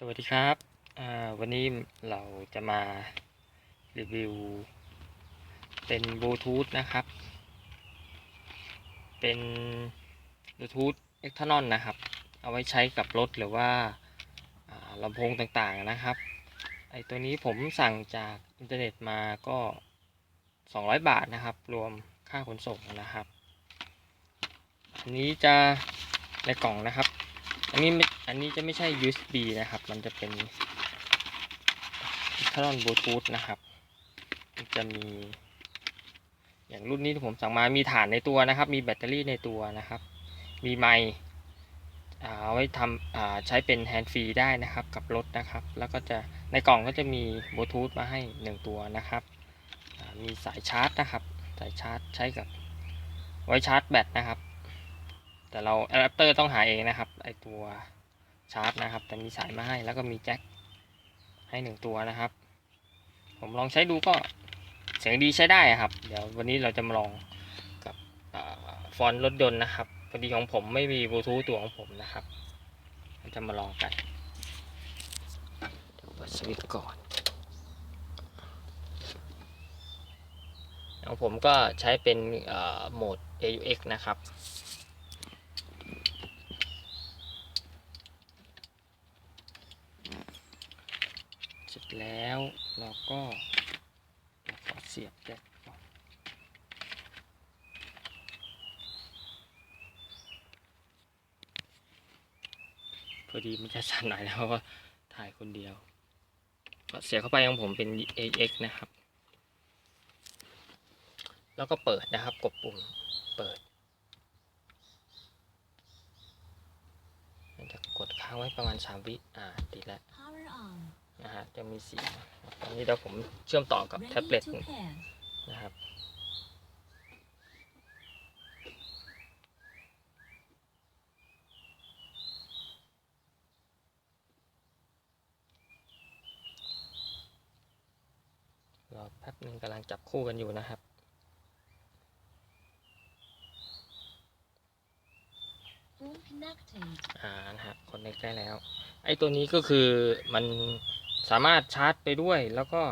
สวัสดีครับ วันนี้เราจะมารีวิว เป็นบลูทูธนะครับ เป็นบลูทูธเอ็กทานอนนะครับ เอาไว้ใช้กับรถหรือว่าอ่าลำโพงต่างๆนะครับ ไอตัวนี้ผมสั่งจากอินเทอร์เน็ตมาก็ 200 บาทนะครับ รวมค่าขนส่งนะครับ อันนี้จะในกล่องนะครับ อันนี้ไม่อันนี้จะไม่ใช่ USB นะครับ มันจะเป็นคารอนบลูทูธนะครับมันจะมี อย่างรุ่นนี้ที่ผมสั่งมามีฐานในตัวนะครับ มีแบตเตอรี่ในตัวนะครับ มีไมค์อ่เอาไว้ทำใช้เป็นแฮนด์ฟรีได้นะครับ กับรถนะครับ แล้วก็จะในกล่องก็จะมีบลูทูธมาให้หนึ่งตัวนะครับ มีสายชาร์จนะครับ สายชาร์จใช้กับไว้ชาร์จแบตนะครับ แต่เราอะแดปเตอร์ต้องหาเองนะครับไอตัวชาร์จนะครับ แต่มีสายมาให้แล้วก็มีแจ็คให้หนึ่งตัวนะครับ ผมลองใช้ดูก็เสียงดีใช้ได้ครับ เดี๋ยววันนี้เราจะมาลองกับอฟอนต์รถยนต์นะครับพอดีของผมไม่มีบลูทูธตัวของผมนะครับเราจะมาลองกันเดี๋ยวเปิดสวิตช์ก่อนของผมก็ใช้เป็นโหมด AUX นะครับ เสร็จ แล้วเราก็ขอเสียบแจ็คก่อนพอดีมันจะสั่นหน่อยนะเพราะว่าถ่ายคนเดียว ก็เสียบเข้าไปของผมเป็น AX นะครับ แล้วก็เปิดนะครับ กดปุ่มเปิดมันจะกดค้างไว้ประมาณ 3 วิ อ่าติดแล้ว นะฮะจะมีเสียงตอนนี้เดี๋ยวผมเชื่อมต่อกับ Ready แท็บเล็ต to pair. นะครับรอแป๊บหนึงกำลังจับคู่กันอยู่นะครับ Phone connected. อ่านะฮะคอนเนคได้แล้ว ไอ้ตัวนี้ก็คือมัน สามารถชาร์จไปด้วยแล้วก็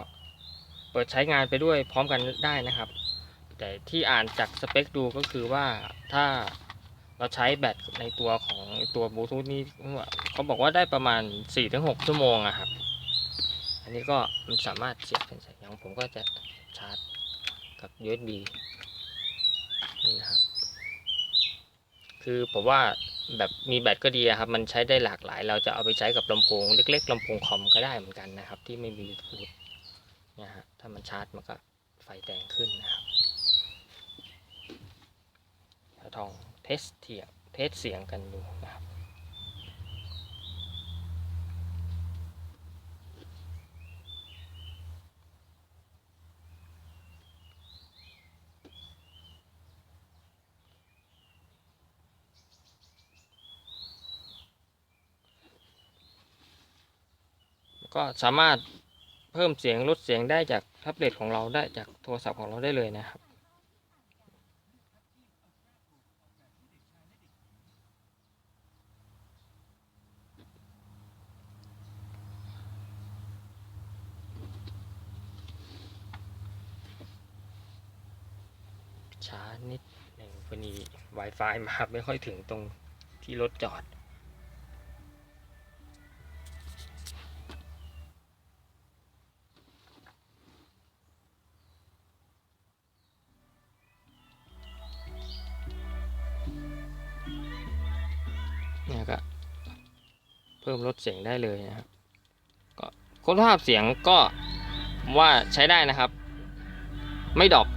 เปิดใช้งานไปด้วยพร้อมกันได้นะครับ แต่ที่อ่านจากสเปคดูก็คือว่าถ้าเราใช้แบตในตัวของตัวบลูทูธนี้เขาบอกว่าได้ประมาณ 4-6 ชั่วโมงอะครับ อันนี้ก็มันสามารถเสียบเป็นสายยางผมก็จะชาร์จกับ USB นี่นะครับ คือผมว่า แบบมีแบตก็ดีครับ มันใช้ได้หลากหลาย เราจะเอาไปใช้กับลำโพงเล็ก ๆลำโพงคอมก็ได้เหมือนกันนะครับ ที่ไม่มีบลูทูธนะฮะถ้ามันชาร์จมันก็ไฟแดงขึ้นนะครับถ้าทองเทสเทียบเทสเสียงกันดู ก็สามารถเพิ่มเสียงลดเสียงได้จากแท็บเล็ตของเราได้จากโทรศัพท์ของเราได้เลยนะครับ ช้านิดหนึ่งพอดี Wi-Fi มาไม่ค่อยถึงตรงที่รถจอด เนี่ยก็เพิ่มลดเสียงได้เลยนะครับก็คุณภาพเสียงก็ว่าใช้ได้นะครับ ไม่ดรอป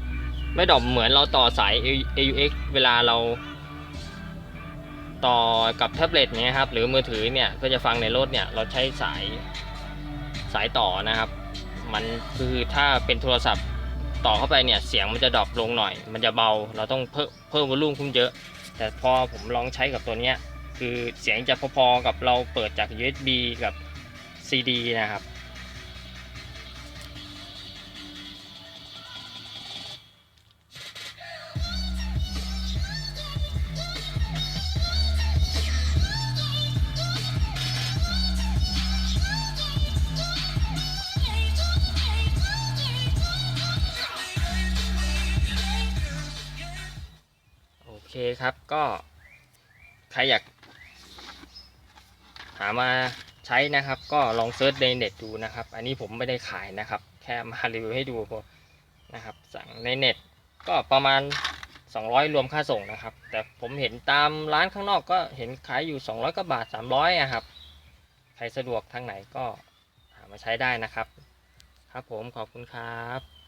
ไม่ดรอปเหมือนเราต่อสาย AUX เวลาเรา ต่อกับแท็บเล็ตเนี้ยครับ หรือมือถือเนี่ยเพื่อจะฟังในรถเนี่ย เราใช้สายสายต่อนะครับ มันคือถ้าเป็นโทรศัพท์ต่อเข้าไปเนี่ยเสียงมันจะดรอปลงหน่อย มันจะเบา เราต้องเพิ่มเพิ่มวอลลุ่มขึ้นเยอะ แต่พอผมลองใช้กับตัวเนี้ย คือเสียงจะพอๆกับเราเปิดจาก USB กับ CD นะครับ โอเคครับก็ใครอยาก หามาใช้นะครับ ก็ลองเซิร์ชในเน็ตดูนะครับ อันนี้ผมไม่ได้ขายนะครับ แค่มารีวิวให้ดูพอนะครับ สั่งในเน็ตก็ประมาณ 200 รวมค่าส่งนะครับ แต่ผมเห็นตามร้านข้างนอกก็เห็นขายอยู่ 200กว่าบาท 300อะครับ ใครสะดวกทางไหนก็หามาใช้ได้นะครับ ครับผมขอบคุณครับ